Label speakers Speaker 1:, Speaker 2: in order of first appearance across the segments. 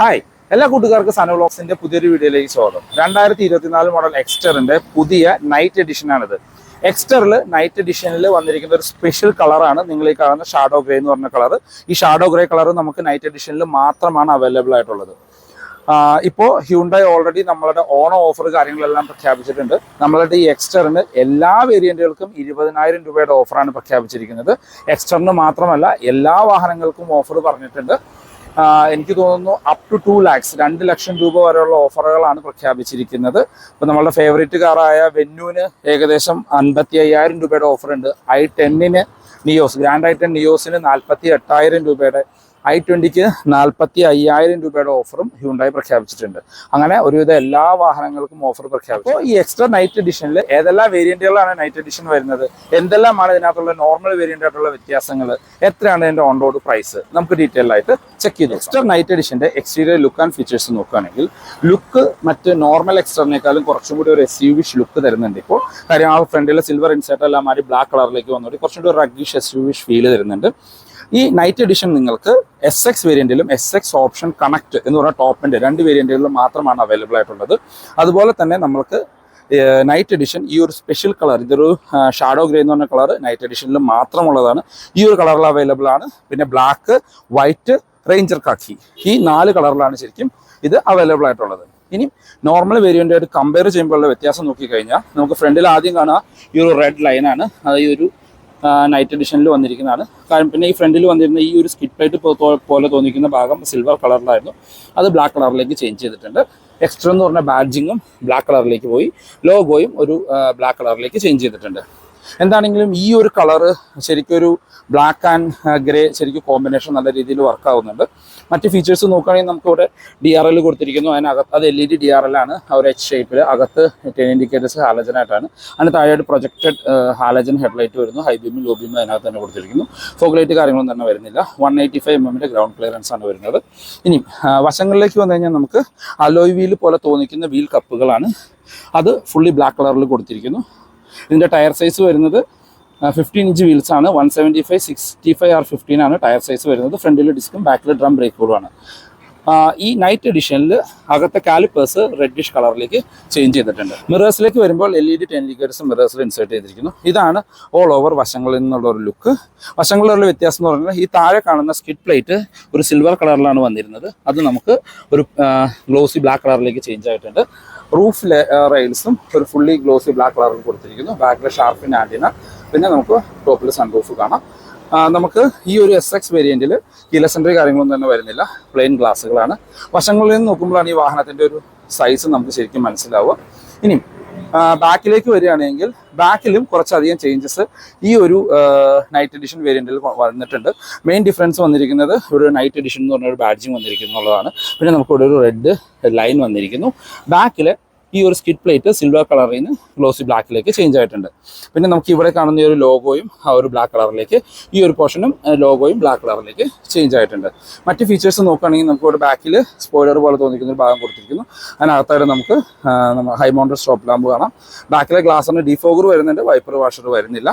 Speaker 1: Hi എല്ലാ കൂട്ടുകാർക്കും സന ബ്ലോക്സിന്റെ പുതിയൊരു വീഡിയോയിലേക്ക് സ്വാഗതം. രണ്ടായിരത്തി ഇരുപത്തിനാല് മോഡൽ എക്സ്റ്ററിന്റെ പുതിയ നൈറ്റ് എഡിഷൻ ആണിത്. എക്സ്റ്ററിൽ നൈറ്റ് എഡിഷനിൽ വന്നിരിക്കുന്ന ഒരു സ്പെഷ്യൽ കളറാണ് നിങ്ങൾ ഈ കാണുന്ന ഷാഡോ ഗ്രേ എന്ന് പറഞ്ഞ കളർ ഈ ഷാഡോ ഗ്രേ കളർ നമുക്ക് നൈറ്റ് എഡിഷനിൽ മാത്രമാണ് അവൈലബിൾ ആയിട്ടുള്ളത്. ഇപ്പോൾ ഹ്യൂണ്ടായി ഓൾറെഡി നമ്മളുടെ ഓണ ഓഫർ കാര്യങ്ങളെല്ലാം പ്രഖ്യാപിച്ചിട്ടുണ്ട്. നമ്മളുടെ ഈ എക്സ്റ്ററിന് എല്ലാ വേരിയന്റുകൾക്കും ഇരുപതിനായിരം രൂപയുടെ ഓഫറാണ് പ്രഖ്യാപിച്ചിരിക്കുന്നത്. എക്സ്റ്ററിന് മാത്രമല്ല എല്ലാ വാഹനങ്ങൾക്കും ഓഫർ പറഞ്ഞിട്ടുണ്ട്. എനിക്ക് തോന്നുന്നു അപ് ടു ടു ലാക്സ് രണ്ട് ലക്ഷം രൂപ വരെയുള്ള ഓഫറുകളാണ് പ്രഖ്യാപിച്ചിരിക്കുന്നത്. അപ്പോൾ നമ്മളുടെ ഫേവറേറ്റ് കാറായ വെന്യൂവിന് ഏകദേശം അൻപത്തി അയ്യായിരം രൂപയുടെ ഓഫറുണ്ട് ഐ ടെന്നിന് നിയോസ് ഗ്രാൻഡ് ഐ ടെൻ നിയോസിന് നാൽപ്പത്തി എട്ടായിരം രൂപയുടെ ഐ ട്വന്റിക്ക് നാൽപ്പത്തി അയ്യായിരം രൂപയുടെ ഓഫറും ഹ്യൂണ്ടായി പ്രഖ്യാപിച്ചിട്ടുണ്ട്. അങ്ങനെ ഒരുവിധ എല്ലാ വാഹനങ്ങൾക്കും ഓഫർ പ്രഖ്യാപിച്ചു. ഈ എക്സ്ട്രാ നൈറ്റ് എഡിഷനിൽ ഏതെല്ലാം വേരിയന്റുകളാണ് നൈറ്റ് എഡിഷൻ വരുന്നത്? എന്തെല്ലാമാണ് ഇതിനകത്തുള്ള നോർമൽ വേരിയന്റ് ആയിട്ടുള്ള വ്യത്യാസങ്ങൾ എത്രയാണ് ഇതിന്റെ ഓൺ റോഡ് പ്രൈസ് നമുക്ക് ഡീറ്റെയിൽ ആയിട്ട് ചെക്ക് ചെയ്തു എക്സ്ട്രാ നൈറ്റ് എഡിഷന്റെ എക്സ്റ്റീരിയർ ലുക്ക് ആൻഡ് ഫീച്ചേഴ്സ് നോക്കുകയാണെങ്കിൽ ലുക്ക് മറ്റ് നോർമൽ എക്സ്ട്രാനേക്കാളും കുറച്ചും കൂടി ഒരു എസ് യു വിഷ് ലുക്ക് തരുന്നുണ്ട്. ഇപ്പോൾ കാര്യം ആ ഫ്രണ്ടിലെ സിൽവർ ഇൻസേർട്ട് എല്ലാം മാറി ബ്ലാക്ക് കളറിലേക്ക് വന്നുകൊണ്ട് കുറച്ചും കൂടി ഒരു ruggish S U V ish feel തരുന്നുണ്ട്. ഈ നൈറ്റ് എഡിഷൻ നിങ്ങൾക്ക് എസ് എക്സ് വേരിയന്റിലും എസ് എക്സ് ഓപ്ഷൻ കണക്ട് എന്ന് പറഞ്ഞ ടോപ്പിന്റെ രണ്ട് വേരിയന്റുകളിലും മാത്രമാണ് അവൈലബിൾ ആയിട്ടുള്ളത്. അതുപോലെ തന്നെ നമ്മൾക്ക് നൈറ്റ് എഡിഷൻ ഈ ഒരു സ്പെഷ്യൽ കളർ ഇതൊരു ഷാഡോ ഗ്രേ എന്ന് പറഞ്ഞ കളർ നൈറ്റ് എഡിഷനിൽ മാത്രമുള്ളതാണ്. ഈ ഒരു കളറിൽ അവൈലബിൾ ആണ്. പിന്നെ ബ്ലാക്ക് വൈറ്റ് റേഞ്ചർ കാക്കി ഈ നാല് കളറിലാണ് ശരിക്കും ഇത് അവൈലബിൾ ആയിട്ടുള്ളത്. ഇനി നോർമൽ വേരിയന്റായിട്ട് കമ്പയർ ചെയ്യുമ്പോഴുള്ള വ്യത്യാസം നോക്കിക്കഴിഞ്ഞാൽ നമുക്ക് ഫ്രണ്ടിൽ ആദ്യം കാണുക ഈ ഒരു റെഡ് ലൈനാണ് അത് ഈ ഒരു നൈറ്റ് എഡിഷനിൽ വന്നിരിക്കുന്നതാണ്. കാരണം പിന്നെ ഈ ഫ്രണ്ടിൽ വന്നിരുന്ന ഈ ഒരു സ്കിറ്റ് പ്ലേറ്റ് പോലെ തോന്നിക്കുന്ന ഭാഗം സിൽവർ കളറിലായിരുന്നു അത് ബ്ലാക്ക് കളറിലേക്ക് ചേഞ്ച് ചെയ്തിട്ടുണ്ട്. എക്സ്ട്രാ എന്ന് പറഞ്ഞ ബാഡ്ജിങ്ങും ബ്ലാക്ക് കളറിലേക്ക് പോയി. ലോഗോയും ഒരു ബ്ലാക്ക് കളറിലേക്ക് ചേഞ്ച് ചെയ്തിട്ടുണ്ട്. എന്താണെങ്കിലും ഈ ഒരു കളറ് ശരിക്കും ഒരു ബ്ലാക്ക് ആൻഡ് ഗ്രേ ശരിക്കും കോമ്പിനേഷൻ നല്ല രീതിയിൽ വർക്ക് ആവുന്നുണ്ട്. മറ്റ് ഫീച്ചേഴ്സ് നോക്കുകയാണെങ്കിൽ നമുക്ക് ഇവിടെ ഡി ആർ എൽ കൊടുത്തിരിക്കുന്നു. അതിനകത്ത് അത് L E D D R L ആണ്. ഒരു എച്ച് ഷേപ്പിൽ അകത്ത് ടെൻ ഇൻഡിക്കേറ്റേഴ്സ് ഹാലജൻ ആയിട്ടാണ്. അതിന് താഴെയായിട്ട് പ്രൊജക്റ്റഡ് ഹാലജൻ ഹെഡ്ലൈറ്റ് വരുന്നു. ഹൈ ബീമും ലോ ബീമും അതിനകത്ത് തന്നെ കൊടുത്തിരിക്കുന്നു. ഫോഗ്ലൈറ്റ് കാര്യങ്ങളൊന്നും തന്നെ വരുന്നില്ല. വൺ എയ്റ്റി ഫൈവ് എം എമ്മിന്റെ ഗ്രൗണ്ട് ക്ലിയറൻസ് ആണ് വരുന്നത്. ഇനി വശങ്ങളിലേക്ക് വന്നു കഴിഞ്ഞാൽ നമുക്ക് അലോയ് വീൽ പോലെ തോന്നിക്കുന്ന വീൽ കപ്പുകളാണ് അത് ഫുള്ളി ബ്ലാക്ക് കളറിൽ കൊടുത്തിരിക്കുന്നു. ഇതിന്റെ ടയർ സൈസ് വരുന്നത് ഫിഫ്റ്റീൻ ഇഞ്ച് വീൽസ് ആണ്. One seventy five sixty five R fifteen ആണ് ടയർ സൈസ് വരുന്നത് ഫ്രണ്ടിൽ ഡിസ്കും ബാക്കിൽ ഡ്രം ബ്രേക്കുകളുമാണ് ഈ നൈറ്റ് എഡിഷനിൽ അകത്തെ കാലിപ്പേഴ്സ് റെഡിഷ് കളറിലേക്ക് ചേഞ്ച് ചെയ്തിട്ടുണ്ട്. മിറേഴ്സിലേക്ക് വരുമ്പോൾ എൽ ഇ ഡി ടെൻ ലീഗേഴ്സ് മിറേഴ്സിൽ ഇൻസേർട്ട് ചെയ്തിരിക്കുന്നു. ഇതാണ് ഓൾ ഓവർ വശങ്ങളിൽ നിന്നുള്ള ഒരു ലുക്ക് വശങ്ങളിലുള്ള വ്യത്യാസം എന്ന് പറഞ്ഞാൽ ഈ താഴെ കാണുന്ന സ്കിഡ് പ്ലേറ്റ് ഒരു സിൽവർ കളറിലാണ് വന്നിരുന്നത്. അത് നമുക്ക് ഒരു ഗ്ലോസി ബ്ലാക്ക് കളറിലേക്ക് ചേഞ്ച് ആയിട്ടുണ്ട്. റൂഫ് റെയിൽസും ഒരു ഫുള്ളി ഗ്ലോസി ബ്ലാക്ക് കളറിൽ കൊടുത്തിരിക്കുന്നു. ബാക്കിലെ ഷാർപ്പിൻ ആന്റിന പിന്നെ നമുക്ക് ടോപ്പിൽ സൺറൂഫ് കാണാം. നമുക്ക് ഈ ഒരു എസ് എക്സ് വേരിയന്റിൽ കീലസെൻട്രി കാര്യങ്ങളൊന്നും തന്നെ വരുന്നില്ല. പ്ലെയിൻ ഗ്ലാസ്സുകളാണ് വശങ്ങളിൽ നിന്ന് നോക്കുമ്പോഴാണ് ഈ വാഹനത്തിന്റെ ഒരു സൈസ് നമുക്ക് ശരിക്കും മനസ്സിലാവുക. ഇനി ബാക്കിലേക്ക് വരികയാണെങ്കിൽ ബാക്കിലും കുറച്ചധികം ചേഞ്ചസ് ഈ ഒരു നൈറ്റ് എഡിഷൻ വേരിയന്റിൽ വന്നിട്ടുണ്ട്. മെയിൻ ഡിഫറൻസ് വന്നിരിക്കുന്നത് ഒരു നൈറ്റ് എഡിഷൻ എന്ന് പറഞ്ഞ ഒരു ബാഡ്ജിങ് വന്നിരിക്കുന്നു എന്നുള്ളതാണ് പിന്നെ നമുക്ക് ഇവിടെ ഒരു റെഡ് ലൈൻ വന്നിരിക്കുന്നു. ബാക്കിൽ ഈ ഒരു സ്കിഡ് പ്ലേറ്റ് സിൽവർ കളറിൽ നിന്ന് ഗ്ലോസി ബ്ലാക്കിലേക്ക് ചേഞ്ച് ആയിട്ടുണ്ട്. പിന്നെ നമുക്ക് ഇവിടെ കാണുന്ന ഈ ഒരു ലോഗോയും ആ ഒരു ബ്ലാക്ക് കളറിലേക്ക് ഈ ഒരു പോർഷനും ലോഗോയും ബ്ലാക്ക് കളറിലേക്ക് ചേഞ്ച് ആയിട്ടുണ്ട്. മറ്റ് ഫീച്ചേഴ്സ് നോക്കുകയാണെങ്കിൽ നമുക്ക് ഇവിടെ ബാക്കിൽ സ്പോയിലർ പോലെ തോന്നിക്കുന്ന ഒരു ഭാഗം കൊടുത്തിരിക്കുന്നു. അതിനകത്തായിട്ട് നമുക്ക് ഹൈ മൗണ്ടഡ് സ്റ്റോപ്പ് ലാമ്പ് കാണാം. ബാക്കിലെ ഗ്ലാസ്സിന് ഡിഫോഗർ വരുന്നുണ്ട് വൈപ്പർ വാഷർ വരുന്നില്ല.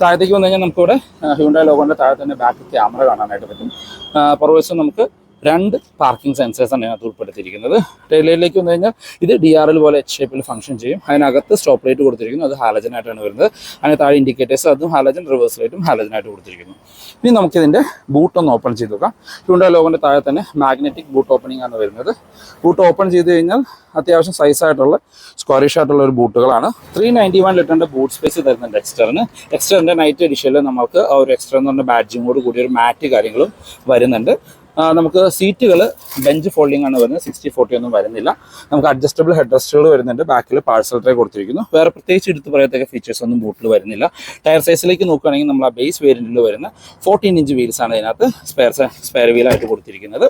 Speaker 1: താഴത്തേക്ക് വന്നു കഴിഞ്ഞാൽ നമുക്കിവിടെ ഹ്യൂണ്ടായ ലോഗോന്റെ താഴെ തന്നെ ബാക്ക് ക്യാമറ കാണാനായിട്ട് പറ്റും. പുറവശം നമുക്ക് രണ്ട് പാർക്കിംഗ് സെൻസേഴ്സാണ് അതിനകത്ത് ഉൾപ്പെടുത്തിയിരിക്കുന്നത്. ടൈലയിലേക്ക് വന്നു കഴിഞ്ഞാൽ ഇത് ഡി ആർ എൽ പോലെ എച്ച് ഷേപ്പിൽ ഫംഗ്ഷൻ ചെയ്യും. അതിനകത്ത് സ്റ്റോപ്പ് ലൈറ്റ് കൊടുത്തിരിക്കുന്നു. അത് ഹാലജൻ ആയിട്ടാണ് വരുന്നത്. അതിന് താഴെ ഇൻഡിക്കേറ്റേഴ്സ് അതും ഹാലജൻ റിവേഴ്സ് ലൈറ്റും ഹാലജനായിട്ട് കൊടുത്തിരിക്കുന്നു. ഇനി നമുക്കിതിന്റെ ബൂട്ട് ഒന്ന് ഓപ്പൺ ചെയ്ത് നോക്കാം. ഇവിടെ ലോഗോന്റെ താഴെ തന്നെ മാഗ്നറ്റിക് ബൂട്ട് ഓപ്പണിംഗ് ആണ് വരുന്നത്. ബൂട്ട് ഓപ്പൺ ചെയ്ത് കഴിഞ്ഞാൽ അത്യാവശ്യം സൈസ് ആയിട്ടുള്ള സ്ക്വയറിഷ് ആയിട്ടുള്ള ഒരു ബൂട്ടുകളാണ്. ത്രീ നയന്റി വൺ ലിറ്ററിന്റെ ബൂട്ട് സ്പേസ് തരുന്നുണ്ട് എക്സ്റ്ററിന് എക്സ്റ്ററിന്റെ നൈറ്റ് എഡിഷനിൽ നമുക്ക് ഒരു എക്സ്ട്രാ എന്ന് പറഞ്ഞ ബാഡ്ജിങ്ങോട് കൂടി ഒരു മാറ്റ് കാര്യങ്ങളും വരുന്നുണ്ട്. നമുക്ക് സീറ്റുകൾ ബെഞ്ച് ഫോൾഡിംഗ് ആണ് വരുന്നത്. സിക്സ്റ്റി ഫോർട്ടി ഒന്നും വരുന്നില്ല. നമുക്ക് അഡ്ജസ്റ്റബിൾ ഹെഡ് റെസ്റ്റുകൾ വരുന്നുണ്ട്. ബാക്കിൽ പാഴ്സൽ ട്രേ കൊടുത്തിരിക്കുന്നു. വേറെ പ്രത്യേകിച്ച് എടുത്ത് പറയത്തക്ക ഫീച്ചേഴ്സ് ഒന്നും ബൂട്ടിൽ വരുന്നില്ല. ടയർ സൈസിലേക്ക് നോക്കുകയാണെങ്കിൽ നമ്മൾ ആ ബേസ് വേരിയന്റിൽ വരുന്ന ഫോർട്ടീൻ ഇഞ്ച് വീൽസ് ആണ് ഇതിനകത്ത് സ്പെയർ സ്പെയർ വീലായിട്ട് കൊടുത്തിരിക്കുന്നത്.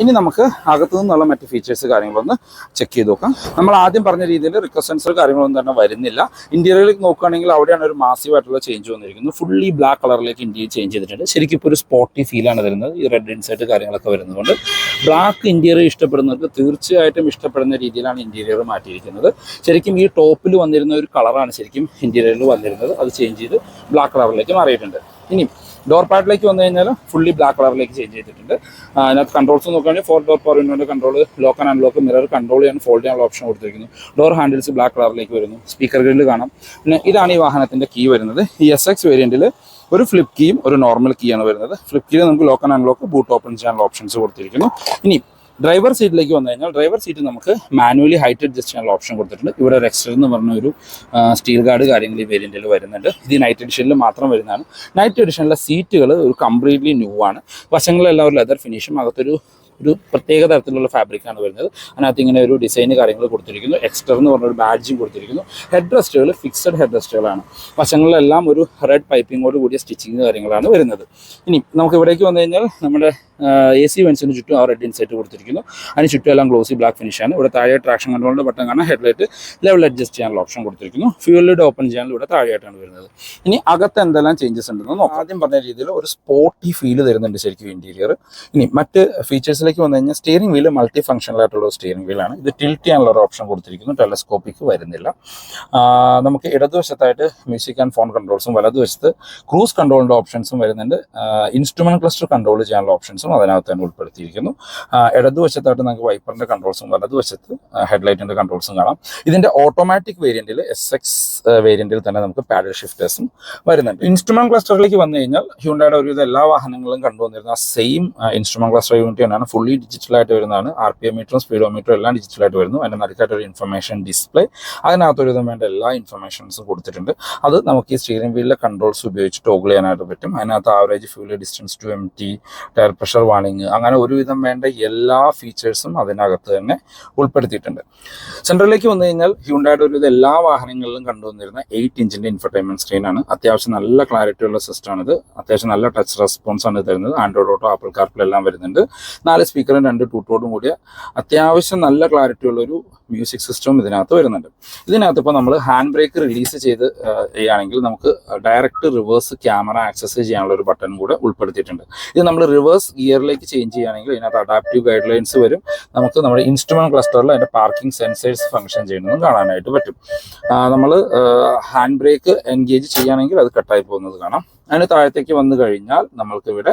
Speaker 1: ഇനി നമുക്ക് അകത്തു നിന്നുള്ള മറ്റ് ഫീച്ചേഴ്സ് കാര്യങ്ങളൊന്ന് ചെക്ക് ചെയ്ത് നോക്കാം. നമ്മൾ ആദ്യം പറഞ്ഞ രീതിയിൽ റിക്വസ്റ്റ് സെൻസർ കാര്യങ്ങളൊന്നും തന്നെ വരുന്നില്ല. ഇന്റീരിയറിലേക്ക് നോക്കുകയാണെങ്കിൽ അവിടെയാണ് ഒരു മാസീവ് ആയിട്ടുള്ള ചേഞ്ച് വന്നിരിക്കുന്നത്. ഫുള്ളി ബ്ലാക്ക് കളറിലേക്ക് ഇന്ത്യയിൽ ചേഞ്ച് ചെയ്തിട്ടുണ്ട്. ശരിക്കും ഇപ്പോൾ ഒരു സ്പോട്ടി ഫീലാണ് വരുന്നത്. ഈ റെഡ് ഇൻസൈറ്റ് കാര്യങ്ങളൊക്കെ വരുന്നതുകൊണ്ട്. ബ്ലാക്ക് ഇന്റീരിയർ ഇഷ്ടപ്പെടുന്നവർക്ക് തീർച്ചയായിട്ടും ഇഷ്ടപ്പെടുന്ന രീതിയിലാണ് ഇന്റീരിയർ മാറ്റിയിരിക്കുന്നത്. ശരിക്കും ഈ ടോപ്പിൽ വന്നിരുന്ന ഒരു കളറാണ് ശരിക്കും ഇന്റീരിയറിൽ വന്നിരുന്നത്. അത് ചേഞ്ച് ചെയ്ത് ബ്ലാക്ക് കളറിലേക്ക് മാറിയിട്ടുണ്ട്. ഇനി ഡോർ പാർട്ടിലേക്ക് വന്നു കഴിഞ്ഞാൽ ഫുള്ളി ബ്ലാക്ക് കളറിലേക്ക് ചേഞ്ച് ചെയ്തിട്ടുണ്ട്. അതിനകത്ത് കൺട്രോൾസ് നോക്കുകയാണെങ്കിൽ four door power വിൻഡോന്റെ control lock and unlock mirror control ചെയ്യാൻ ഫോൾഡ് ചെയ്യാനുള്ള ഓപ്ഷൻ കൊടുത്തിരിക്കുന്നു. ഡോർ ഹാൻഡിൽസ് ബ്ലാക്ക് കളറിലേക്ക് വരുന്നു. സ്പീക്കർ ഗ്രില്ല് കാണാം. പിന്നെ ഇതാണ് ഈ വാഹനത്തിന്റെ കീ വരുന്നത്. ഈ എസ് എക്സ് വേരിയന്റിൽ ഒരു ഫ്ലിപ്പ് കീയും ഒരു നോർമൽ കീയാണ് വരുന്നത്. ഫ്ലിപ്പ് കീയിൽ നമുക്ക് lock and unlock boot open ചെയ്യാനുള്ള ഓപ്ഷൻസ് കൊടുത്തിരിക്കുന്നു. ഇനി ഡ്രൈവർ സീറ്റിലേക്ക് വന്നു കഴിഞ്ഞാൽ ഡ്രൈവർ സീറ്റ് നമുക്ക് മാനുവലി ഹൈറ്റ് അഡ്ജസ്റ്റ് ചെയ്യാനുള്ള ഓപ്ഷൻ കൊടുത്തിട്ടുണ്ട്. ഇവിടെ ഒരു എക്സ്ട്ര എന്ന് പറഞ്ഞ ഒരു സ്റ്റീൽ ഗാർഡ് കാര്യങ്ങൾ ഈ വേരിയന്റിൽ വരുന്നുണ്ട്. ഇത് നൈറ്റ് എഡിഷനിൽ മാത്രം വരുന്നതാണ്. നൈറ്റ് എഡിഷനിലെ സീറ്റുകൾ ഒരു കംപ്ലീറ്റ്ലി ന്യൂ ആണ്. വശങ്ങളെല്ലാം ഒരു ലെതർ ഫിനിഷും അകത്തൊരു ഒരു പ്രത്യേക തരത്തിലുള്ള ഫാബ്രിക്കാണ് വരുന്നത്. അതിനകത്ത് ഇങ്ങനെ ഒരു ഡിസൈൻ കാര്യങ്ങൾ കൊടുത്തിരിക്കുന്നു. എക്സ്റ്റർ എന്ന് പറഞ്ഞൊരു ബാഡ്ജും കൊടുത്തിരിക്കുന്നു. ഹെഡ് റെസ്റ്റുകൾ ഫിക്സഡ് ഹെഡ് റെസ്റ്റുകളാണ് വശങ്ങളിലെല്ലാം ഒരു റെഡ് പൈപ്പിങ്ങോട് കൂടിയ സ്റ്റിച്ചിങ് കാര്യങ്ങളാണ് വരുന്നത്. ഇനി നമുക്ക് ഇവിടേക്ക് വന്നു കഴിഞ്ഞാൽ നമ്മുടെ എ സി വെൻസിന് ചുറ്റും ആ റെഡ് ഇൻസൈറ്റ് കൊടുത്തിരിക്കുന്നു. അതിന് ചുറ്റും എല്ലാം ഗ്ലോസി ബ്ലാക്ക് ഫിനിഷാണ് ഇവിടെ താഴെ ട്രാക്ഷൻ കൺട്രോളിന്റെ ബട്ടൺ കാണാൻ ഹെഡ്ലൈറ്റ് ലെവൽ അഡ്ജസ്റ്റ് ചെയ്യാനുള്ള ഓപ്ഷൻ കൊടുത്തിരിക്കുന്നു. ഫ്യൂൽ ലിഡ് ഓപ്പൺ ചെയ്യാൻ ഇവിടെ താഴെയായിട്ടാണ് വരുന്നത്. ഇനി അകത്ത് എന്തെല്ലാം ചേഞ്ചസ് ഉണ്ടെന്ന് നോക്കാം. ആദ്യം പറഞ്ഞ രീതിയിൽ ഒരു സ്പോർട്ടി ഫീൽ തരുന്നുണ്ട് ശരിക്കും ഇന്റീരിയർ ഇനി മറ്റ് ഫീച്ചേഴ്സിലേക്ക് വന്നു കഴിഞ്ഞാൽ സ്റ്റിയറിംഗ് വീൽ മൾട്ടി ഫംഗ്ഷനിലായിട്ടുള്ള സ്റ്റിയറിംഗ് വീലാണ് ഇത് ടിൽറ്റ് ചെയ്യാനുള്ള ഒരു ഓപ്ഷൻ കൊടുത്തിരിക്കുന്നു. ടെലസ്കോപ്പിക്ക് വരുന്നില്ല. നമുക്ക് ഇടതുവശത്തായിട്ട് മ്യൂസിക് ആൻഡ് ഫോൺ കൺട്രോൾസും വലതുവശത്ത് ക്രൂസ് കൺട്രോളിന്റെ ഓപ്ഷൻസും വരുന്നുണ്ട്. ഇൻസ്ട്രുമെന്റ് ക്ലസ്റ്റർ കൺട്രോൾ ചെയ്യാനുള്ള ഓപ്ഷൻസും അതിനകത്ത് തന്നെ ഉൾപ്പെടുത്തിയിരിക്കുന്നു. ഇടതുവശത്തായിട്ട് നമുക്ക് വൈപ്പറിന്റെ കൺട്രോൾസും വലതുവശത്ത് ഹെഡ്ലൈറ്റിന്റെ കൺട്രോൾസും കാണാം. ഇതിന്റെ ഓട്ടോമാറ്റിക് വേരിയന്റിൽ എസ് എക്സ് വേരിയന്റിൽ തന്നെ നമുക്ക് പാഡൽ ഷിഫ്റ്റേഴ്സും വരുന്നുണ്ട്. ഇൻസ്ട്രുമെന്റ് ക്ലസ്റ്ററിലേക്ക് വന്നു കഴിഞ്ഞാൽ ഹ്യൂണ്ടയുടെ ഒരുവിധ എല്ലാ വാഹനങ്ങളും കണ്ടുവന്നിരുന്ന സെയിം ഇൻസ്ട്രുമെന്റ് ക്ലസ്റ്റർ യൂണിറ്റ് തന്നെയാണ്. ഫുള്ളി ഡിജിറ്റലായിട്ട് വരുന്നതാണ്. ആർ പി എം മീറ്ററും സ്പീഡോ മീറ്ററും എല്ലാം ഡിജിറ്റൽ ആയിട്ട് വരുന്നു. അതിന്റെ നടുക്കായിട്ട് ഒരു ഇൻഫർമേഷൻ ഡിസ്പ്ലേ അതിനകത്ത് ഒരുവിധം വേണ്ട എല്ലാ ഇൻഫർമേഷൻസും കൊടുത്തിട്ടുണ്ട്. അത് നമുക്ക് ഈ സ്റ്റിയറിംഗ് വീലിലെ കൺട്രോൾസ് ഉപയോഗിച്ച് ടോഗിൾ ചെയ്യാനായിട്ട് പറ്റും. അതിനകത്ത് average fuel distance to empty tyre pressure warning അങ്ങനെ ഒരുവിധം വേണ്ട എല്ലാ ഫീച്ചേഴ്സും അതിനകത്ത് തന്നെ ഉൾപ്പെടുത്തിയിട്ടുണ്ട്. സെൻട്രലിലേക്ക് വന്നു കഴിഞ്ഞാൽ ഹ്യൂണ്ടായുടെ ഒരുവിധം എല്ലാ വാഹനങ്ങളിലും കണ്ടുവന്നിരുന്ന എയ്റ്റ് ഇഞ്ചിന്റെ ഇൻഫർടൈൻമെന്റ് സ്ക്രീനാണ് അത്യാവശ്യം നല്ല ക്ലാരിറ്റി ഉള്ള സിസ്റ്റമാണ് ഇത്. അത്യാവശ്യം നല്ല ടച്ച് റെസ്പോൺസ് ആണ് തരുന്നത്. ആൻഡ്രോയിഡ് ഓട്ടോ ആപ്പിൾ കാർപ്പിലെല്ലാം വരുന്നുണ്ട്. നാല് സ്പീക്കറും രണ്ട് ടൂട്ടോടും കൂടിയ അത്യാവശ്യം നല്ല ക്ലാരിറ്റി ഉള്ളൊരു മ്യൂസിക് സിസ്റ്റവും ഇതിനകത്ത് വരുന്നുണ്ട്. ഇതിനകത്ത് ഇപ്പോൾ നമ്മൾ ഹാൻഡ് ബ്രേക്ക് റിലീസ് ചെയ്ത് ചെയ്യുകയാണെങ്കിൽ നമുക്ക് ഡയറക്റ്റ് റിവേഴ്സ് ക്യാമറ ആക്സസ് ചെയ്യാനുള്ള ഒരു ബട്ടൺ കൂടെ ഉൾപ്പെടുത്തിയിട്ടുണ്ട്. ഇത് നമ്മൾ റിവേഴ്സ് ഗിയറിലേക്ക് ചേഞ്ച് ചെയ്യുകയാണെങ്കിൽ ഇതിനകത്ത് അഡാപ്റ്റീവ് ഗൈഡ് ലൈൻസ് വരും. നമുക്ക് നമ്മുടെ ഇൻസ്ട്രുമെന്റ് ക്ലസ്റ്ററിൽ അതിന്റെ പാർക്കിംഗ് സെൻസേഴ്സ് ഫംഗ്ഷൻ ചെയ്യുന്നതും കാണാനായിട്ട് പറ്റും. നമ്മൾ ഹാൻഡ് ബ്രേക്ക് എൻഗേജ് ചെയ്യുകയാണെങ്കിൽ അത് കട്ടായി പോകുന്നത് കാണാം. അതിന് താഴത്തേക്ക് വന്നു കഴിഞ്ഞാൽ നമ്മൾക്ക് ഇവിടെ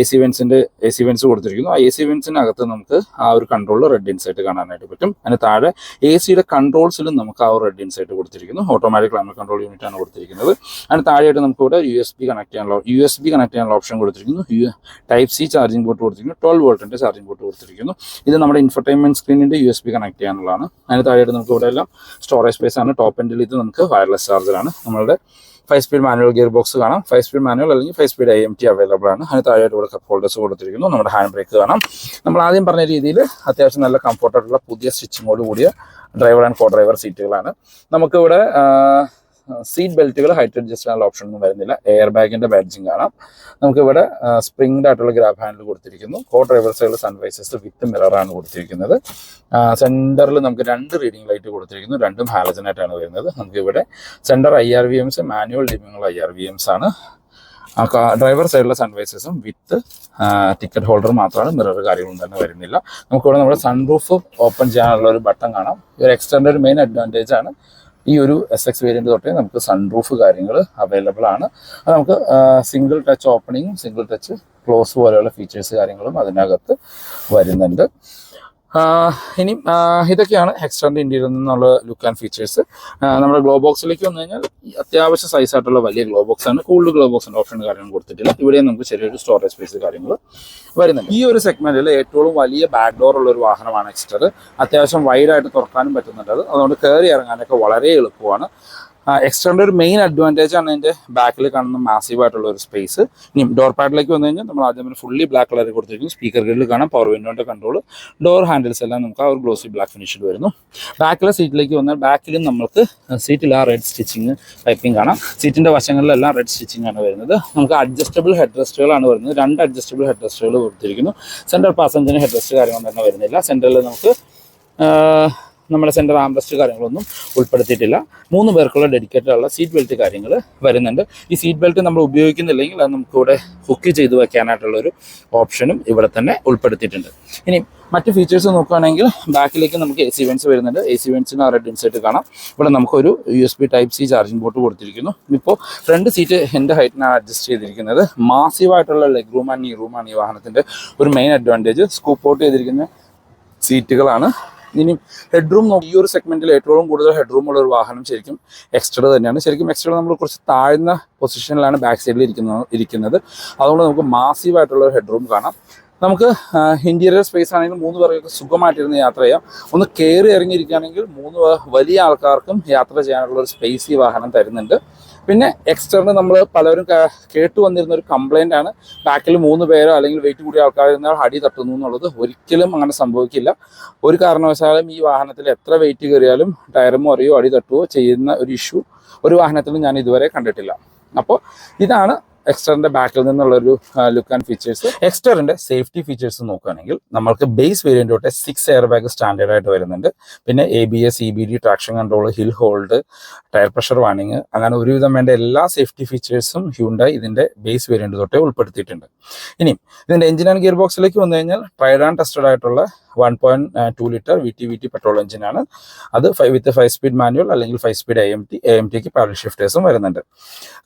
Speaker 1: എ സി വെൻസിന്റെ എ സി വെൻസ് കൊടുത്തിരിക്കുന്നു. ആ എ സി വെൻസിനകത്ത് നമുക്ക് ആ ഒരു കൺട്രോൾ റെഡ് ഇൻസൈറ്റ് കാണാനായിട്ട് പറ്റും. അതിന് താഴെ എ സിയുടെ കൺട്രോൾസിലും നമുക്ക് ആ ഒരു റെഡ് ഇൻസൈറ്റ് കൊടുത്തിരിക്കുന്നു. ഓട്ടോമാറ്റിക് ക്ലൈമറ്റ് കൺട്രോൾ യൂണിറ്റ് ആണ് കൊടുത്തിരിക്കുന്നത്. അതിന് താഴെയായിട്ട് നമുക്ക് ഇവിടെ യു എസ് ബി കണക്ട് ചെയ്യാനുള്ള യു എസ് ബി കണക്ട് ചെയ്യാനുള്ള ഓപ്ഷൻ കൊടുത്തിരിക്കുന്നു. ടൈപ്പ് സി ചാർജിംഗ് പോർട്ട് കൊടുത്തിരിക്കുന്നു. ട്വൽവ് വോൾട്ടിന്റെ ചാർജിംഗ് പോർട്ട് കൊടുത്തിരിക്കുന്നു. ഇത് നമ്മുടെ ഇൻഫർടൈൻമെന്റ് സ്ക്രീനിന്റെ യു എസ് ബി കണക്ട് ചെയ്യാനുള്ളതാണ്. അതിന് താഴെയായിട്ട് നമുക്ക് ഇവിടെ എല്ലാം സ്റ്റോറേജ് സ്പേസ് ആണ്. ടോപ്പ് എൻഡിൽ ഇത് നമുക്ക് വയർലെസ് ചാർജറാണ് നമ്മളുടെ five speed manual gear box കാണാം. ഫൈവ് സ്പീഡ് മാനുവൽ അല്ലെങ്കിൽ five speed I M T available ആണ്. അതിന് താഴെയായിട്ട് ഇവിടെ കപ്പ് ഹോൾഡേഴ്സ് കൊടുത്തിരിക്കുന്നു. നമ്മുടെ ഹാൻഡ് ബ്രേക്ക് കാണാം. നമ്മൾ ആദ്യം പറഞ്ഞ രീതിയിൽ അത്യാവശ്യം നല്ല കംഫർട്ടായിട്ടുള്ള പുതിയ സ്റ്റിച്ചിങ്ങോട് കൂടിയ ഡ്രൈവർ ആൻഡ് കോ ഡ്രൈവർ സീറ്റുകളാണ് നമുക്കിവിടെ സീറ്റ് ബെൽറ്റുകൾ ഹൈറ്റ് അഡ്ജസ്റ്റ് ചെയ്യാനുള്ള ഓപ്ഷൻ ഒന്നും വരുന്നില്ല. എയർ ബാഗിന്റെ ബാഡ്ജിങ് കാണാം. നമുക്ക് ഇവിടെ സ്പ്രിംഗ്ഡ് ആയിട്ടുള്ള ഗ്രാബ് ഹാൻഡിൽ കൊടുത്തിരിക്കുന്നു. കോ ഡ്രൈവേഴ്സുകൾ സൺവൈസസ് വിത്ത് മിററാണ് കൊടുത്തിരിക്കുന്നത്. സെന്ററിൽ നമുക്ക് രണ്ട് റീഡിംഗ് ലൈറ്റ് കൊടുത്തിരിക്കുന്നു. രണ്ടും ഹാലജൻ ആയിട്ടാണ് വരുന്നത്. നമുക്ക് ഇവിടെ centre I R V Ms manual ഡിമിങ്ങുള്ള I R V Ms ആണ്. ഡ്രൈവർ സൈഡിലെ സൺവൈസസും വിത്ത് ടിക്കറ്റ് ഹോൾഡർ മാത്രമാണ്. മിറർ കാര്യങ്ങളൊന്നും തന്നെ വരുന്നില്ല. നമുക്കിവിടെ നമ്മുടെ സൺറൂഫ് ഓപ്പൺ ചെയ്യാനുള്ള ഒരു ബട്ടൺ കാണാം. ഇവർ എക്സ്റ്റൻഡ് മെയിൻ അഡ്വാന്റേജ് ആണ്. ഈ ഒരു എസ് എക്സ് വേരിയന്റ് തൊട്ടേ നമുക്ക് സൺറൂഫ് കാര്യങ്ങൾ അവൈലബിൾ ആണ്. അത് നമുക്ക് സിംഗിൾ ടച്ച് ഓപ്പണിങ്ങും സിംഗിൾ ടച്ച് ക്ലോസ് പോലെയുള്ള ഫീച്ചേഴ്സ് കാര്യങ്ങളും അതിനകത്ത് വരുന്നുണ്ട്. ഇനി ഇതൊക്കെയാണ് എക്സ്റ്ററിന്റെ ഇന്ത്യയിൽ നിന്നുള്ള ലുക്ക് ആൻഡ് ഫീച്ചേഴ്സ് നമ്മുടെ ഗ്ലോ ബോക്സിലേക്ക് വന്നു കഴിഞ്ഞാൽ അത്യാവശ്യം സൈസ് ആയിട്ടുള്ള വലിയ ഗ്ലോ ബോക്സ് ആണ്. കൂടുതൽ ഗ്ലോ ബോക്സിന്റെ ഓപ്ഷൻ കാര്യങ്ങൾ കൊടുത്തിട്ടില്ല. ഇവിടെ നമുക്ക് ചെറിയൊരു സ്റ്റോറേജ് സ്പേസ് കാര്യങ്ങൾ വരുന്നുണ്ട്. ഈ ഒരു സെഗ്മെന്റിൽ ഏറ്റവും വലിയ ബാക്ക് ഡോർ ഉള്ള ഒരു വാഹനമാണ് എക്സ്റ്റർ അത്യാവശ്യം വൈഡായിട്ട് തുറക്കാനും പറ്റുന്നുണ്ട് അതുകൊണ്ട് കയറി ഇറങ്ങാനൊക്കെ വളരെ എളുപ്പമാണ്. എക്സ്റ്ററിന്റെ ഒരു മെയിൻ അഡ്വാന്റേജ് ആണ് ഇതിന്റെ ബാക്കിൽ കാണുന്ന മാസീവ് ആയിട്ടുള്ള ഒരു സ്പേസ് ഇനി ഡോർ പാഡിലേക്ക് വന്നു കഴിഞ്ഞാൽ നമ്മൾ ആദ്യം ഫുള്ളി ബ്ലാക്ക് കളറിൽ കൊടുത്തിരിക്കുന്നു സ്പീക്കർ ഗ്രിഡിൽ കാണാം പവർ വിൻഡോന്റെ കൺട്രോൾ ഡോർ ഹാൻഡിൽസ് എല്ലാം നമുക്ക് ആ ഒരു ഗ്ലോസി ബ്ലാക്ക് ഫിനിഷിൽ വരുന്നു. ബാക്കിലെ സീറ്റിലേക്ക് വന്നാൽ ബാക്കിലും നമുക്ക് സീറ്റിൽ ആ റെഡ് സ്റ്റിച്ചിങ് പൈപ്പിംഗ് കാണാം. സീറ്റിന്റെ വശങ്ങളിലെല്ലാം റെഡ് സ്റ്റിച്ചിങ് ആണ് വരുന്നത്. നമുക്ക് അഡ്ജസ്റ്റബിൾ ഹെഡ് റെസ്റ്റുകളാണ് വരുന്നത്. രണ്ട് അഡ്ജസ്റ്റബിൾ ഹെഡ് റെസ്റ്റുകൾ കൊടുത്തിരിക്കുന്നു. സെൻട്രൽ പാസഞ്ചറിന് ഹെഡ് റെസ്റ്റ് കാര്യങ്ങളൊന്നും തന്നെ വരുന്നില്ല. സെൻട്രലിൽ നമുക്ക് നമ്മുടെ സെന്റർ ആംബ്രസ്റ്റ് കാര്യങ്ങളൊന്നും ഉൾപ്പെടുത്തിയിട്ടില്ല. മൂന്ന് പേർക്കുള്ള ഡെഡിക്കേറ്റഡ് ഉള്ള സീറ്റ് ബെൽറ്റ് കാര്യങ്ങൾ വരുന്നുണ്ട്. ഈ സീറ്റ് ബെൽറ്റ് നമ്മൾ ഉപയോഗിക്കുന്നില്ലെങ്കിൽ അത് നമുക്കിവിടെ ഹുക്ക് ചെയ്ത് വയ്ക്കാനായിട്ടുള്ള ഒരു ഓപ്ഷനും ഇവിടെ തന്നെ ഉൾപ്പെടുത്തിയിട്ടുണ്ട്. ഇനി മറ്റ് ഫീച്ചേഴ്സ് നോക്കുകയാണെങ്കിൽ ബാക്കിലേക്ക് നമുക്ക് എ സി വെൻസ് വരുന്നുണ്ട്. എ സി വെൻസിന് റെഡ് ഇൻസൈറ്റ് കാണാം. ഇവിടെ നമുക്കൊരു U S B type C charging port കൊടുത്തിരിക്കുന്നു. ഇപ്പോൾ ഫ്രണ്ട് സീറ്റ് എന്റെ ഹൈറ്റിനാണ് അഡ്ജസ്റ്റ് ചെയ്തിരിക്കുന്നത് മാസീവായിട്ടുള്ള ലെഗ് റൂം ആൻഡ് നീ റൂമാണ് ഈ വാഹനത്തിന്റെ ഒരു മെയിൻ അഡ്വാന്റേജ് സ്കൂപ്പ് ഔട്ട് ചെയ്തിരിക്കുന്ന സീറ്റുകളാണ് ഇനി ഹെഡ് റൂം ഈ ഒരു സെഗ്മെന്റിൽ ഏറ്റവും കൂടുതൽ ഹെഡ് റൂം ഉള്ള ഒരു വാഹനം ശരിക്കും എക്സ്റ്റർ തന്നെയാണ്. ശരിക്കും എക്സ്റ്റർ നമ്മൾ കുറച്ച് താഴ്ന്ന പൊസിഷനിലാണ് ബാക്ക് സൈഡിൽ ഇരിക്കുന്നത് ഇരിക്കുന്നത്. അതുകൊണ്ട് നമുക്ക് മാസീവ് ആയിട്ടുള്ള ഒരു ഹെഡ് റൂം കാണാം. നമുക്ക് ഇന്റീരിയർ സ്പേസ് ആണെങ്കിലും മൂന്ന് പേർക്ക് സുഖമായിട്ടിരുന്ന് യാത്ര ചെയ്യാം. ഒന്ന് കയറി ഇറങ്ങിയിരിക്കുകയാണെങ്കിൽ മൂന്ന് വലിയ ആൾക്കാർക്കും യാത്ര ചെയ്യാനുള്ള ഒരു സ്പേസ് ഈ വാഹനം തരുന്നുണ്ട്. പിന്നെ എക്സ്റ്റേണൽ നമ്മൾ പലരും കേട്ടു വന്നിരുന്ന ഒരു കംപ്ലൈന്റ് ആണ്. ബാക്കിൽ മൂന്ന് പേരോ അല്ലെങ്കിൽ വെയിറ്റ് കൂടിയ ആൾക്കാർ ഇരുന്നാൽ അടി തട്ടുന്നു എന്നുള്ളത് ഒരിക്കലും അങ്ങനെ സംഭവിക്കില്ല. ഒരു കാരണവശാലും ഈ വാഹനത്തിൽ എത്ര വെയിറ്റ് കയറിയാലും ടയർ മുറിയോ അടി തട്ടുകയോ ചെയ്യുന്ന ഒരു ഇഷ്യൂ ഒരു വാഹനത്തിലും ഞാൻ ഇതുവരെ കണ്ടിട്ടില്ല. അപ്പോൾ ഇതാണ് എക്സ്റ്ററിന്റെ ബാക്കിൽ നിന്നുള്ള ഒരു ലുക്ക് ആൻഡ് ഫീച്ചേഴ്സ് എക്സ്റ്ററിന്റെ സേഫ്റ്റി ഫീച്ചേഴ്സ് നോക്കുകയാണെങ്കിൽ നമുക്ക് ബേസ് വേരിയന്റ് തൊട്ട് സിക്സ് എയർ ബാഗ് സ്റ്റാൻഡേർഡ് ആയിട്ട് വരുന്നുണ്ട്. പിന്നെ A B S E B D traction control hill hold tyre pressure വാണിങ് അങ്ങനെ ഒരുവിധം വേണ്ട എല്ലാ സേഫ്റ്റി ഫീച്ചേഴ്സും ഹ്യൂണ്ടായി ഇതിന്റെ ബേസ് വേരിയന്റ് തൊട്ടേ ഉൾപ്പെടുത്തിയിട്ടുണ്ട്. ഇനി ഇതിന്റെ എഞ്ചിൻ ആൻഡ് ഗിയർ ബോക്സിലേക്ക് വന്നു കഴിഞ്ഞാൽ ട്രൈഡ് ആൻഡ് ടെസ്റ്റഡ് ആയിട്ടുള്ള one point two litre V T V T petrol എഞ്ചിനാണ് അത് five with five speed manual അല്ലെങ്കിൽ five speed A M T A M tick paddle ഷിഫ്റ്റേഴ്സും വരുന്നുണ്ട്.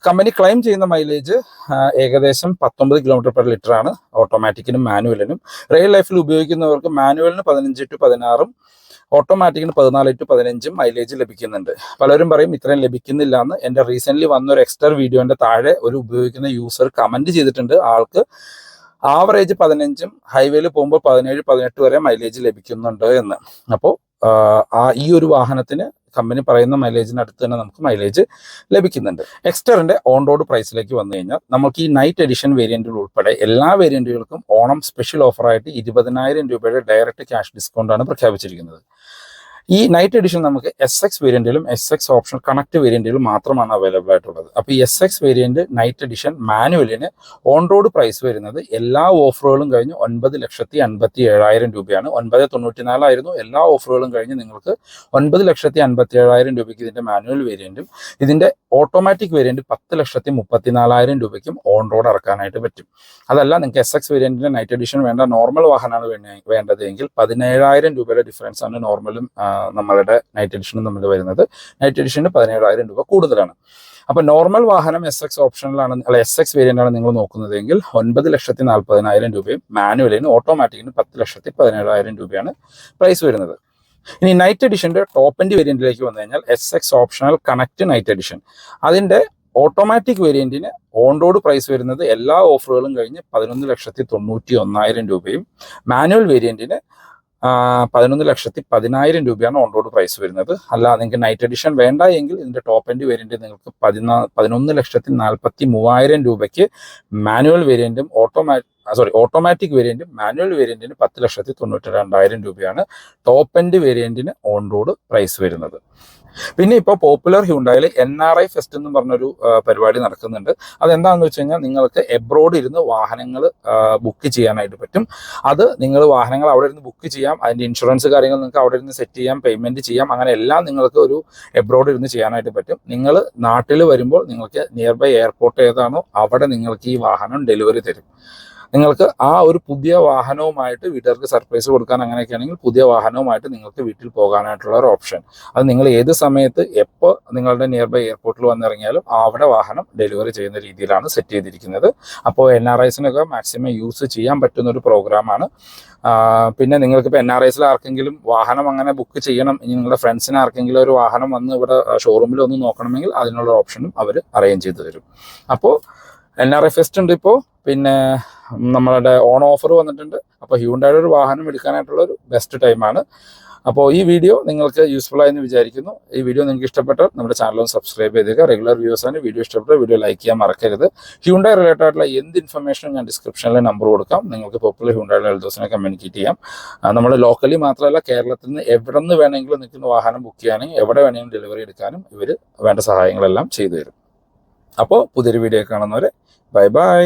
Speaker 1: കമ്പനി ക്ലെയിം ചെയ്യുന്ന മൈലേജ് ഏകദേശം പത്തൊമ്പത് കിലോമീറ്റർ പെർ ലിറ്റർ ആണ്. ഓട്ടോമാറ്റിക്കിനും മാനുവലിനും റിയൽ ലൈഫിൽ ഉപയോഗിക്കുന്നവർക്ക് മാനുവലിന് പതിനഞ്ച് ടു പതിനാറും ഓട്ടോമാറ്റിക്കിന് പതിനാല് ടു പതിനഞ്ചും മൈലേജ് ലഭിക്കുന്നുണ്ട്. പലരും പറയും ഇത്രയും ലഭിക്കുന്നില്ല എന്ന്. എന്റെ റീസെന്റ് വന്ന ഒരു എക്സ്റ്റർ വീഡിയോന്റെ താഴെ ഒരു ഉപയോഗിക്കുന്ന യൂസർ കമന്റ് ചെയ്തിട്ടുണ്ട്. ആൾക്ക് ആവറേജ് പതിനഞ്ചും ഹൈവേയിൽ പോകുമ്പോൾ പതിനേഴ് പതിനെട്ട് വരെ മൈലേജ് ലഭിക്കുന്നുണ്ട് എന്ന്. അപ്പോൾ ആ ഈ ഒരു വാഹനത്തിന് കമ്പനി പറയുന്ന മൈലേജിന് അടുത്ത് തന്നെ നമുക്ക് മൈലേജ് ലഭിക്കുന്നുണ്ട്. എക്സ്റ്ററിന്റെ ഓൺ റോഡ് പ്രൈസിലേക്ക് വന്നു കഴിഞ്ഞാൽ നമുക്ക് ഈ നൈറ്റ് എഡിഷൻ വേരിയന്റുകൾ ഉൾപ്പെടെ എല്ലാ വേരിയന്റുകൾക്കും ഓണം സ്പെഷ്യൽ ഓഫറായിട്ട് ഇരുപതിനായിരം രൂപയുടെ ഡയറക്റ്റ് ക്യാഷ് ഡിസ്കൗണ്ട് ആണ് പ്രഖ്യാപിച്ചിരിക്കുന്നത്. ഈ നൈറ്റ് എഡിഷൻ നമുക്ക് എസ് എക്സ് വേരിയന്റിലും എസ് എക്സ് ഓപ്ഷൻ കണക്ട് വേരിയന്റിലും മാത്രമാണ് അവൈലബിൾ ആയിട്ടുള്ളത്. അപ്പോൾ ഈ S X variant night edition മാനുവലിന് on road price വരുന്നത് എല്ലാ ഓഫറുകളും കഴിഞ്ഞ് ഒൻപത് ലക്ഷത്തി അൻപത്തി ഏഴായിരം രൂപയാണ്. ഒൻപത് തൊണ്ണൂറ്റി നാലായിരുന്നു എല്ലാ ഓഫറുകളും കഴിഞ്ഞ് നിങ്ങൾക്ക് ഒൻപത് ലക്ഷത്തി അൻപത്തി ഏഴായിരം രൂപയ്ക്ക് ഇതിന്റെ മാനുവൽ വേരിയന്റും ഇതിന്റെ ഓട്ടോമാറ്റിക് വേരിയന്റ് പത്ത് ലക്ഷത്തി മുപ്പത്തിനാലായിരം രൂപയ്ക്കും ഓൺ റോഡ് ഇറക്കാനായിട്ട് പറ്റും. അതല്ല നിങ്ങൾക്ക് എസ് എക്സ് വേരിയന്റിന്റെ നൈറ്റ് എഡിഷൻ വേണ്ട നോർമൽ വാഹനമാണ് വേണ്ടതെങ്കിൽ വേണ്ടത് പതിനേഴായിരം രൂപയുടെ ഡിഫറൻസ് ആണ് നോർമലും നമ്മളുടെ നൈറ്റ് എഡിഷനും നമ്മൾ വരുന്നത്. നൈറ്റ് എഡിഷന് പതിനേഴായിരം രൂപ കൂടുതലാണ്. അപ്പോൾ നോർമൽ വാഹനം എസ് എക്സ് ഓപ്ഷനിലാണ് അല്ല എസ് എക്സ് വേരിയന്റാണ് നിങ്ങൾ നോക്കുന്നതെങ്കിൽ ഒൻപത് ലക്ഷത്തി നാൽപ്പതിനായിരം രൂപയും മാനുവലിന് ഓട്ടോമാറ്റിക്കിന് പത്ത് ലക്ഷത്തി പതിനേഴായിരം രൂപയാണ് പ്രൈസ് വരുന്നത്. ഇനി നൈറ്റ് എഡിഷന്റെ ടോപ്പ് എൻഡ് വേരിയന്റിലേക്ക് വന്നു കഴിഞ്ഞാൽ S X optional connect night edition അതിന്റെ ഓട്ടോമാറ്റിക് വേരിയന്റിന് ഓൺ റോഡ് പ്രൈസ് വരുന്നത് എല്ലാ ഓഫറുകളും കഴിഞ്ഞ് പതിനൊന്ന് ലക്ഷത്തി തൊണ്ണൂറ്റി ഒന്നായിരം രൂപയും മാനുവൽ വേരിയന്റിന് പതിനൊന്ന് ലക്ഷത്തി പതിനായിരം രൂപയാണ് ഓൺ റോഡ് പ്രൈസ് വരുന്നത്. അല്ല നിങ്ങൾക്ക് നൈറ്റ് എഡിഷൻ വേണ്ട എങ്കിൽ ഇതിന്റെ ടോപ്പ് എൻഡ് വേരിയന്റ് നിങ്ങൾക്ക് പതിനാ പതിനൊന്ന് ലക്ഷത്തി നാൽപ്പത്തി മൂവായിരം രൂപയ്ക്ക് മാനുവൽ വേരിയന്റും ഓട്ടോമാറ്റിക് സോറി ഓട്ടോമാറ്റിക് വേരിയന്റും മാനുവൽ വേരിയന്റിന് പത്ത് ലക്ഷത്തി തൊണ്ണൂറ്റി രണ്ടായിരം രൂപയാണ് ടോപ്പ് എൻഡ് വേരിയന്റിന് ഓൺ റോഡ് പ്രൈസ് വരുന്നത്. പിന്നെ ഇപ്പോൾ പോപ്പുലർ ഹ്യൂണ്ടായിൽ എൻ ആർ ഐ ഫെസ്റ്റ് എന്ന് പറഞ്ഞൊരു പരിപാടി നടക്കുന്നുണ്ട്. അതെന്താണെന്ന് വെച്ച് കഴിഞ്ഞാൽ നിങ്ങൾക്ക് എബ്രോഡ് ഇരുന്ന് വാഹനങ്ങൾ ബുക്ക് ചെയ്യാനായിട്ട് പറ്റും. അത് നിങ്ങൾ വാഹനങ്ങൾ അവിടെ ഇരുന്ന് ബുക്ക് ചെയ്യാം. അതിന്റെ ഇൻഷുറൻസ് കാര്യങ്ങൾ നിങ്ങൾക്ക് അവിടെ ഇരുന്ന് സെറ്റ് ചെയ്യാം പേയ്മെന്റ് ചെയ്യാം. അങ്ങനെ എല്ലാം നിങ്ങൾക്ക് ഒരു എബ്രോഡ് ഇരുന്ന് ചെയ്യാനായിട്ട് പറ്റും. നിങ്ങൾ നാട്ടിൽ വരുമ്പോൾ നിങ്ങൾക്ക് നിയർ ബൈ എയർപോർട്ട് ഏതാണോ അവിടെ നിങ്ങൾക്ക് ഈ വാഹനം ഡെലിവറി തരും. നിങ്ങൾക്ക് ആ ഒരു പുതിയ വാഹനവുമായിട്ട് വീട്ടുകാർക്ക് സർപ്രൈസ് കൊടുക്കാൻ അങ്ങനെയൊക്കെയാണെങ്കിൽ പുതിയ വാഹനവുമായിട്ട് നിങ്ങൾക്ക് വീട്ടിൽ പോകാനായിട്ടുള്ള ഒരു ഓപ്ഷൻ അത് നിങ്ങൾ ഏത് സമയത്ത് എപ്പോൾ നിങ്ങളുടെ നിയർ ബൈ എയർപോർട്ടിൽ വന്നിറങ്ങിയാലും അവിടെ വാഹനം ഡെലിവറി ചെയ്യുന്ന രീതിയിലാണ് സെറ്റ് ചെയ്തിരിക്കുന്നത്. അപ്പോൾ എൻ ആർ ഐസിനൊക്കെ മാക്സിമം യൂസ് ചെയ്യാൻ പറ്റുന്ന ഒരു പ്രോഗ്രാമാണ് പിന്നെ നിങ്ങൾക്ക് ഇപ്പോൾ എൻ ആർ ഐസിൽ ആർക്കെങ്കിലും വാഹനം അങ്ങനെ ബുക്ക് ചെയ്യണം ഇനി നിങ്ങളുടെ ഫ്രണ്ട്സിന് ആർക്കെങ്കിലും ഒരു വാഹനം വന്ന് ഇവിടെ ഷോറൂമിൽ ഒന്ന് നോക്കണമെങ്കിൽ അതിനുള്ള ഓപ്ഷനും അവർ അറേഞ്ച് ചെയ്ത് തരും. അപ്പോൾ എൻ ആർ ഐ ഫെസ്റ്റ് ഉണ്ട് ഇപ്പോൾ പിന്നെ നമ്മളുടെ ഓൺ ഓഫർ വന്നിട്ടുണ്ട്. അപ്പോൾ ഹ്യൂണ്ടായുടെ ഒരു വാഹനം എടുക്കാനായിട്ടുള്ള ഒരു ബെസ്റ്റ് ടൈമാണ് അപ്പോൾ ഈ വീഡിയോ നിങ്ങൾക്ക് യൂസ്ഫുൾ ആയെന്ന് വിചാരിക്കുന്നു. ഈ വീഡിയോ നിങ്ങൾക്ക് ഇഷ്ടപ്പെട്ടാൽ നമ്മുടെ ഒന്ന് സബ്സ്ക്രൈബ് ചെയ്തേക്കുക. റെഗുലർ വ്യൂസാണ് വീഡിയോ ഇഷ്ടപ്പെട്ട വീഡിയോ ലൈക്ക് ചെയ്യാൻ മറക്കരുത്. ഹ്യൂണ്ടായി റിലേറ്റഡ് ആയിട്ടുള്ള എന്ത് ഇൻഫർമേഷനും ഞാൻ ഡിസ്ക്രിപ്ഷനിൽ നമ്പർ കൊടുക്കാം. നിങ്ങൾക്ക് പോപ്പുലർ ഹ്യൂണ്ടായുടെ എൽദോസിനെ കമ്മ്യൂണിക്കേറ്റ് ചെയ്യാം. നമ്മൾ ലോക്കലി മാത്രമല്ല കേരളത്തിൽ നിന്ന് എവിടെ നിന്ന് വേണമെങ്കിലും നിൽക്കുന്ന വാഹനം ബുക്ക് ചെയ്യാനും എവിടെ വേണമെങ്കിലും ഡെലിവറി എടുക്കാനും ഇവർ വേണ്ട സഹായങ്ങളെല്ലാം ചെയ്തു തരും. അപ്പോൾ പുതിയൊരു വീഡിയോ കാണുന്നവരെ ബൈ ബൈ